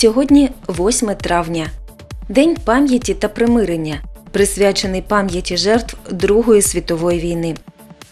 Сьогодні 8 травня, День пам'яті та примирення, присвячений пам'яті жертв Другої світової війни.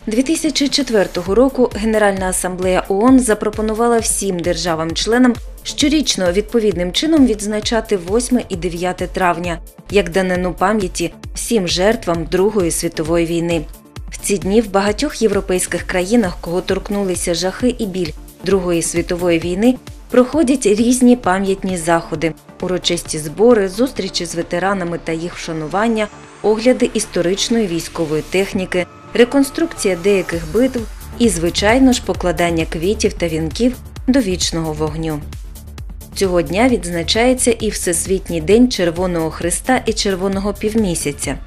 2004 року Генеральна асамблея ООН запропонувала всім державам-членам щорічно відповідним чином відзначати 8 і 9 травня як данину пам'яті всім жертвам Другої світової війни. В ці дні в багатьох європейських країнах, кого торкнулися жахи і біль Другої світової війни, проходять різні пам'ятні заходи, урочисті збори, зустрічі з ветеранами та їх вшанування, огляди історичної військової техніки, реконструкція деяких битв і, звичайно ж, покладання квітів та вінків до вічного вогню. Цього дня відзначається і Всесвітній день Червоного Христа і Червоного півмісяця.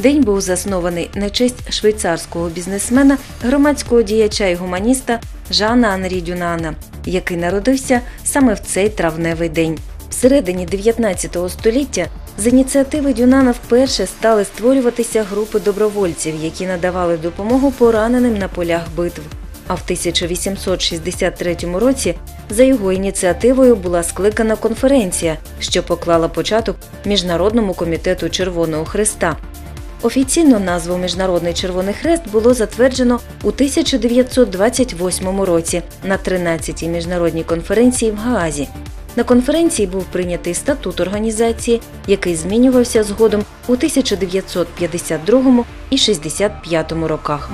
День був заснований на честь швейцарського бізнесмена, громадського діяча і гуманіста Жана Анрі Дюнана, який народився саме в цей травневий день. Всередині 19 століття з ініціативи Дюнана вперше стали створюватися групи добровольців, які надавали допомогу пораненим на полях битв. А в 1863 році за його ініціативою була скликана конференція, що поклала початок Міжнародному комітету Червоного Христа. Офіційно назву Міжнародний Червоний Хрест було затверджено у 1928 році на 13-й міжнародній конференції в Гаазі. На конференції був прийнятий статут організації, який змінювався згодом у 1952 і 65 роках.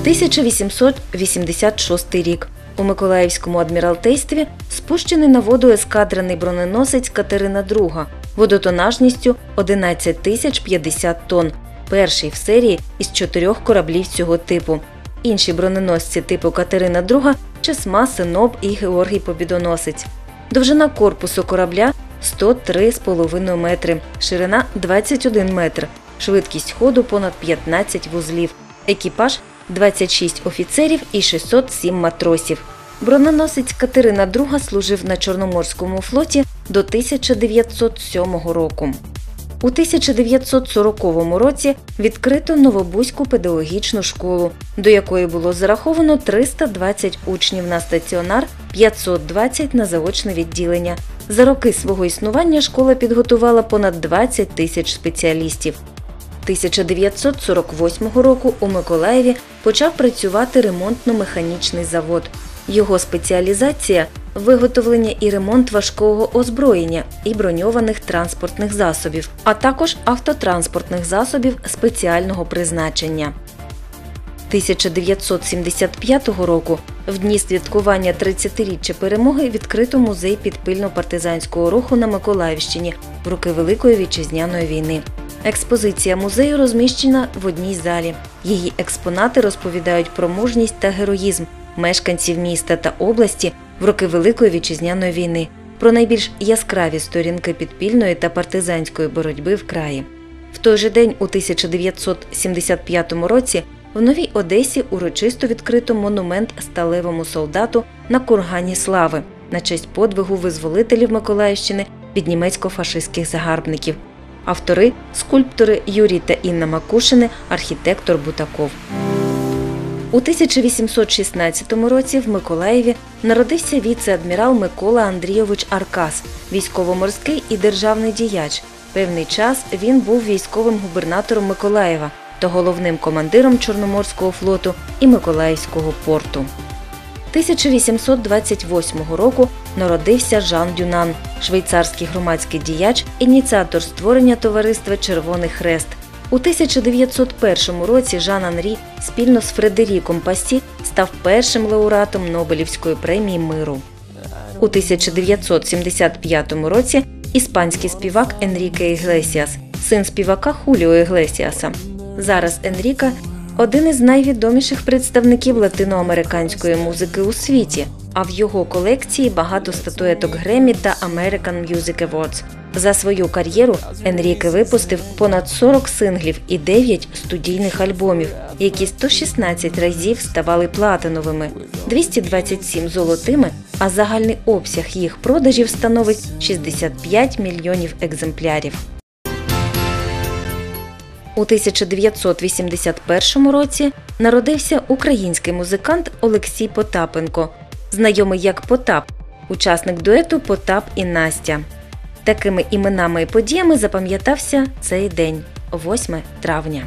1886 рік. У Миколаївському адміралтействі спущений на воду ескадрений броненосець Катерина II водотонажністю 11 тисяч 50 тонн, перший в серії із чотирьох кораблів цього типу. Інші броненосці типу Катерина II – Чесма, Синоб і Георгій Побідоносець. Довжина корпусу корабля 103,5 метри, ширина 21 метр, швидкість ходу понад 15 вузлів, екіпаж 26 офіцерів і 607 матросів. Броненосець Катерина II служив на Чорноморському флоті до 1907 року. У 1940 році відкрито Новобузьку педагогічну школу, до якої було зараховано 320 учнів на стаціонар, 520 на заочне відділення. За роки свого існування школа підготувала понад 20 тисяч спеціалістів. 1948 року у Миколаєві почав працювати ремонтно-механічний завод. Його спеціалізація виготовлення і ремонт важкого озброєння і броньованих транспортних засобів, а також автотранспортних засобів спеціального призначення. 1975 року в дні святкування 30-річчя перемоги відкрито музей підпильно-партизанського руху на Миколаївщині в роки Великої вітчизняної війни. Експозиція музею розміщена в одній залі. Її експонати розповідають про мужність та героїзм мешканців міста та області в роки Великої вітчизняної війни, про найбільш яскраві сторінки підпільної та партизанської боротьби в краї. В той же день, у 1975 році, в Новій Одесі урочисто відкрито монумент сталевому солдату на кургані слави на честь подвигу визволителів Миколаївщини від німецько-фашистських загарбників. Автори скульптори Юрій та Інна Макушини, архітектор Бутаков. У 1816 році в Миколаєві народився віце-адмірал Микола Андрійович Аркас, військово-морський і державний діяч. Певний час він був військовим губернатором Миколаєва та головним командиром Чорноморського флоту і Миколаївського порту. 1828 року народився Жан Дюнан, швейцарський громадський діяч, ініціатор створення товариства Червоний Хрест. У 1901 році Жан Анрі спільно з Фредеріком Пассі став першим лауреатом Нобелівської премії миру. У 1975 році іспанський співак Енріке Іглесіас, син співака Хуліо Іглесіаса. Зараз Енріка один із найвідоміших представників латиноамериканської музики у світі, а в його колекції багато статуеток Гремі та American Music Awards. За свою кар'єру Енріке випустив понад 40 синглів і 9 студійних альбомів, які 116 разів ставали платиновими, 227 золотими, а загальний обсяг їх продажів становить 65 мільйонів екземплярів. У 1981 році народився український музикант Олексій Потапенко, знайомий як Потап, учасник дуету Потап і Настя. Такими іменами і подіями запам'ятався цей день 8 травня.